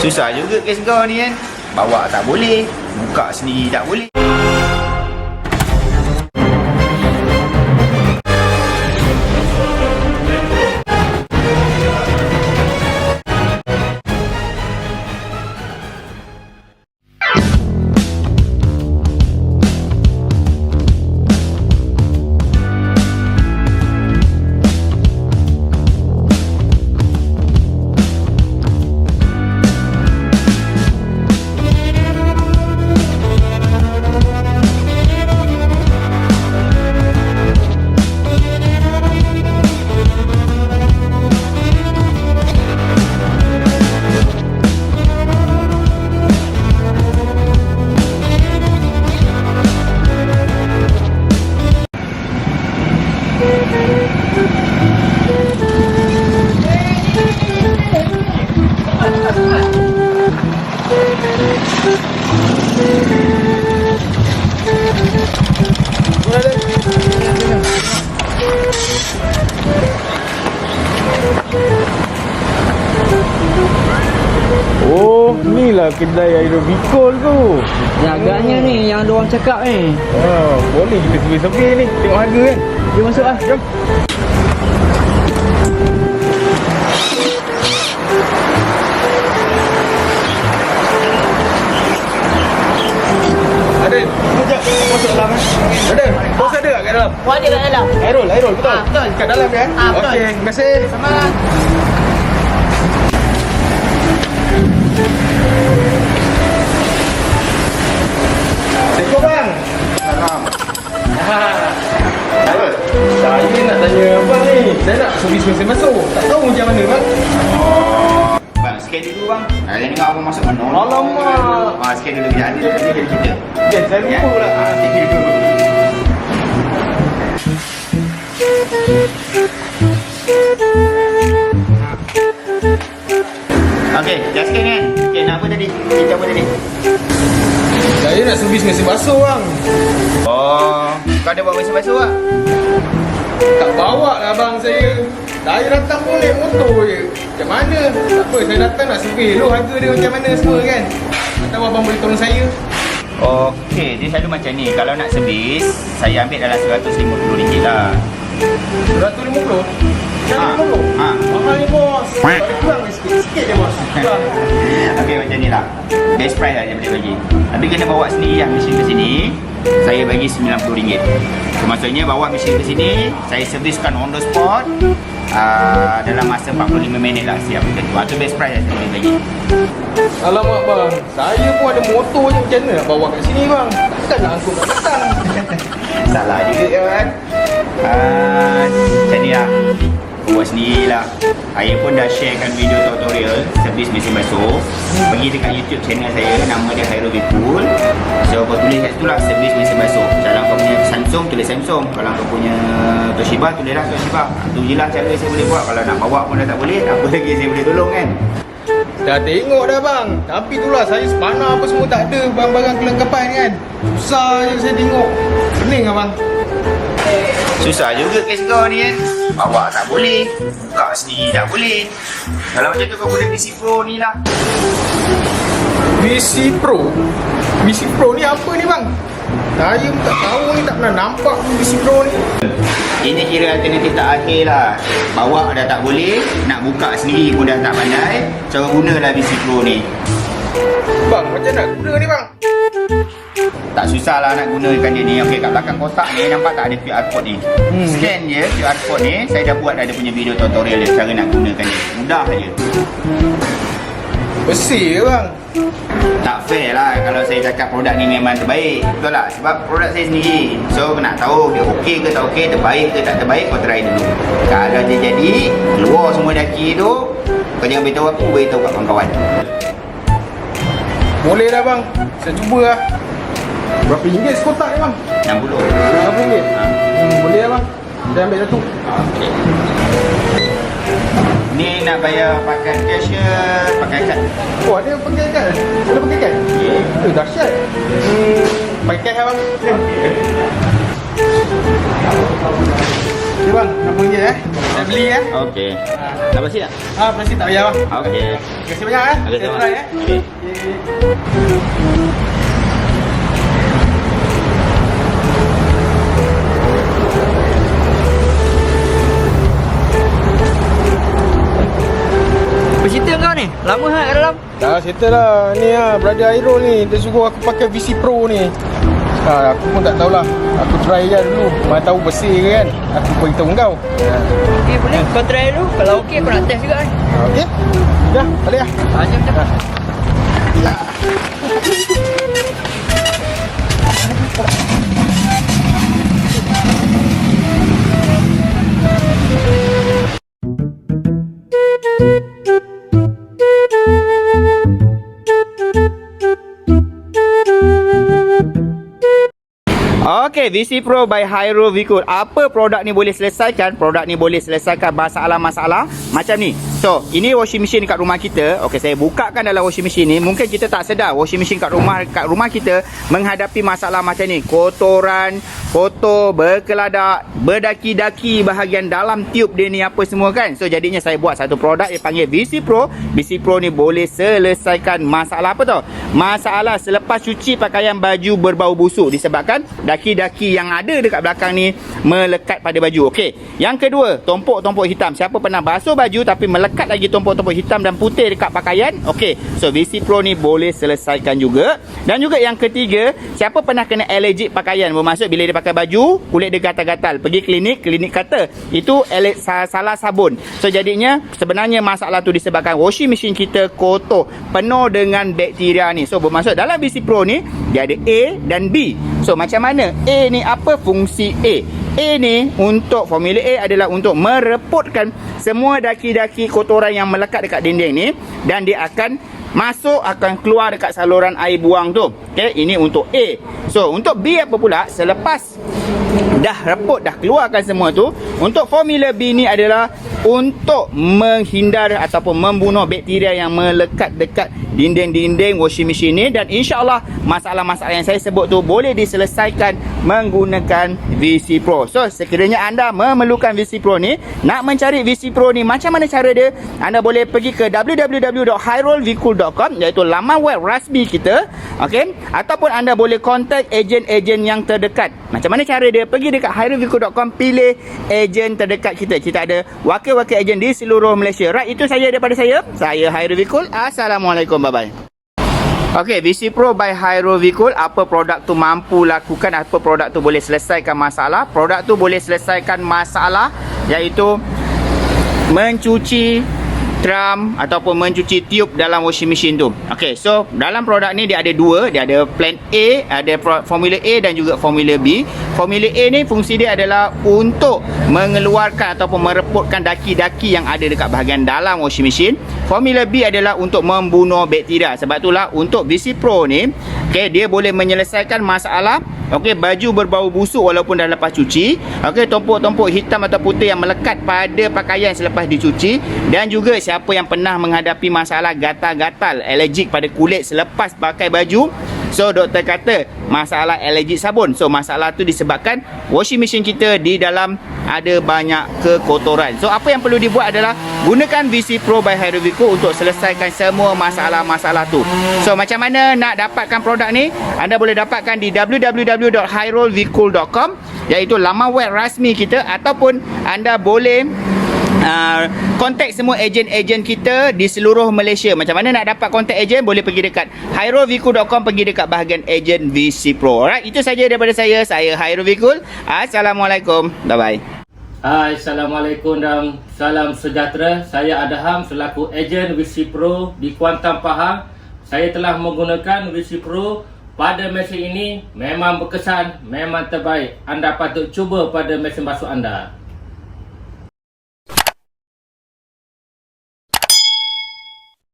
Susah juga kes kau ni kan? Bawa tak boleh Buka sendiri tak boleh Oh, inilah kedai aerobikol tu. Ya, agaknya ni yang ada orang cakap ni. Oh, boleh kita sepi-sepi ni. Tengok harga kan. Dia masuk lah. Jom. Kat dalam ya? Ah. Okey, terima kasih. Sama. Assalamualaikum bang. Salam. Aerol, saya nak tanya abang ni. Saya nak servis mesin masuk. Tak tahu macam mana bang. Bang, sikit dulu bang Nak tengok abang masuk mana Alamak. Ah, sikit dulu Nanti jadi kita Okay, saya lupa pula. Dah sikit kan? Okey, nak apa tadi? Kita apa tadi? Saya nak servis mesin basuh bang. Oh, kau ada bawa mesin basuh tak? Tak bawa lah bang saya. Saya datang pun naik motor je. Macam mana? Tak apa, saya datang nak survey dulu harga dia macam mana semua kan. Tak tahu abang boleh tolong saya. Okey, dia selalu macam ni. Kalau nak servis, saya ambil dalam RM150 lah. 150? Jangan 50? ha. Mahal ni bos. Kurang sikit. Sikit je bos. Kurang. Okey, macam ni lah. Best price lah dia boleh bagi. Tapi kena bawa sendiri lah mesin ke sini. Saya bagi RM90. So, maksudnya bawa mesin ke sini, saya serviskan on the spot. Uh, dalam masa 45 minit lah siap tu. Itu best price lah saya boleh bagi. Alamak bang. Saya pun ada motor je macam mana nak bawa kat sini bang. Takkan nak angkut kat petang. Salah juga kan. Uh, macam ni lah. Buat sendiri lah. Saya pun dah sharekan video tutorial servis mesin basuh. Pergi dekat YouTube channel saya. Nama dia Khairul Bipul. So kau tulis kat situ lah servis mesin basuh. Kalau kau punya Samsung tulis Samsung. Kalau kau punya Toshiba tulislah Toshiba. Itu je lah cara saya boleh buat. Kalau nak bawa pun dah tak boleh. Apa lagi saya boleh tolong kan? Dah tengok dah bang. Tapi itulah saya spana apa semua tak ada. Barang-barang kelengkapan kan. Susah je saya tengok. Pening lah bang. Susah juga. Kes kau ni kan Bawa tak boleh. Buka sendiri tak boleh. Kalau macam tu kau guna PC Pro ni lah. BC Pro? BC Pro ni apa ni bang? Saya pun tak tahu ni tak pernah nampak pun BC Pro ni. Ini kira alternatif tak akhir lah. Bawa dah tak boleh Nak buka sendiri pun dah tak pandai. Cara gunalah PC Pro ni Bang macam nak guna ni bang? Tak susah lah nak gunakan dia ni. Okey kat belakang kotak ni Nampak tak ada QR code ni? Hmm. Scan je QR code ni. Saya dah buat ada punya video tutorial dia Cara nak gunakan dia. Mudah je. Bersih ke bang? Tak fair lah kalau saya cakap produk ni memang terbaik. Betul tak? Sebab produk saya sendiri. So nak tahu dia okey ke tak okey Terbaik ke tak terbaik kau try dulu. Kalau dia jadi Keluar semua daki tu Kau jangan beritahu aku Beritahu kat kawan-kawan Boleh dah bang Saya cuba lah Berapa ringgit sekotak ni bang? 60 Berapa ringgit? ha. Hmm, boleh lah bang Saya ambil satu Okey Ni nak bayar pakai cash ke Pakai kad Oh ada pakai kan? Ada pakai kan? Okey. Eh dahsyat Hmm Pakai kan bang? Ni Ya bang, nama je eh. Saya beli eh. Okey. Dah bersih tak? Ah, pasti tak payah bang. Okey. Terima kasih banyak eh. Okey, Saya sama. try eh. Okey. Bercerita kau ni? Lama ha kat dalam? Dah settle lah Ni lah Brother Airul ni Dia suruh aku pakai VC Pro ni ha, Aku pun tak tahulah Aku try je dulu Mana tahu bersih ke kan Aku beritahu kau Okey boleh. Kau try dulu. Kalau okey kau nak test juga ha, Okey Dah balik lah Ha, jom jom. Okey, VC Pro by Hyro Vicur. Apa produk ni boleh selesaikan? Produk ni boleh selesaikan masalah-masalah macam ni. So, ini washing machine kat rumah kita. Okey, saya bukakan dalam washing machine ni. Mungkin kita tak sedar washing machine kat rumah kat rumah kita menghadapi masalah macam ni. Kotoran, kotor, berkeladak, berdaki-daki bahagian dalam tiub dia ni apa semua kan. So, jadinya saya buat satu produk yang panggil VC Pro. VC Pro ni boleh selesaikan masalah apa tau? Masalah selepas cuci pakaian baju berbau busuk disebabkan daki-daki yang ada dekat belakang ni melekat pada baju. Okey. Yang kedua, tompok-tompok hitam. Siapa pernah basuh baju tapi melekat lagi tompok-tompok hitam dan putih dekat pakaian? Okey. So VC Pro ni boleh selesaikan juga. Dan juga yang ketiga, siapa pernah kena allergic pakaian? Bermaksud bila dia pakai baju, kulit dia gatal-gatal. Pergi klinik, klinik kata itu salah sabun. So jadinya sebenarnya masalah tu disebabkan washing machine kita kotor, penuh dengan bakteria ni. So bermaksud dalam VC Pro ni dia ada A dan B. So macam mana A ni apa fungsi A? A ni untuk formula A adalah untuk merepotkan semua daki-daki kotoran yang melekat dekat dinding ni dan dia akan masuk akan keluar dekat saluran air buang tu. Okey, ini untuk A. So untuk B apa pula? Selepas dah reput dah keluarkan semua tu untuk formula B ni adalah untuk menghindar ataupun membunuh bakteria yang melekat dekat dinding-dinding washing machine ni dan insyaallah masalah-masalah yang saya sebut tu boleh diselesaikan menggunakan VC Pro. So sekiranya anda memerlukan VC Pro ni, nak mencari VC Pro ni macam mana cara dia? Anda boleh pergi ke www.hyrolvcool.com iaitu laman web rasmi kita, okey? Ataupun anda boleh contact ejen-ejen yang terdekat. Macam mana cara dia? Pergi dekat hyrolvcool.com pilih ejen terdekat kita. Kita ada wakil-wakil ejen di seluruh Malaysia. Right, itu saja daripada saya. Saya Hairul Vikul. Assalamualaikum. Bye-bye. Okey, VC Pro by Hyro Vicul, apa produk tu mampu lakukan, apa produk tu boleh selesaikan masalah? Produk tu boleh selesaikan masalah iaitu mencuci drum ataupun mencuci tiub dalam washing machine tu. Okey, so dalam produk ni dia ada dua, dia ada plan A, ada formula A dan juga formula B. Formula A ni fungsi dia adalah untuk mengeluarkan ataupun merepotkan daki-daki yang ada dekat bahagian dalam washing machine. Formula B adalah untuk membunuh bakteria. Sebab itulah untuk VC Pro ni, okey, dia boleh menyelesaikan masalah Okey, baju berbau busuk walaupun dah lepas cuci. Okey, tompok-tompok hitam atau putih yang melekat pada pakaian selepas dicuci dan juga siapa yang pernah menghadapi masalah gatal-gatal, alergik pada kulit selepas pakai baju. So doktor kata masalah alergik sabun. So masalah tu disebabkan washing machine kita di dalam ada banyak kekotoran. So apa yang perlu dibuat adalah gunakan VC Pro by Hyrovico untuk selesaikan semua masalah-masalah tu. So macam mana nak dapatkan produk ni? Anda boleh dapatkan di www.hyrolvicool.com iaitu laman web rasmi kita ataupun anda boleh Uh, kontak semua ejen-ejen kita di seluruh Malaysia. Macam mana nak dapat kontak ejen? Boleh pergi dekat hyrovicool.com pergi dekat bahagian ejen VC Pro. Alright, itu saja daripada saya. Saya Hairul Vikul. Assalamualaikum. Bye-bye. Hai, Assalamualaikum dan salam sejahtera. Saya Adham selaku ejen VC Pro di Kuantan Pahang. Saya telah menggunakan VC Pro pada mesin ini memang berkesan, memang terbaik. Anda patut cuba pada mesin basuh anda.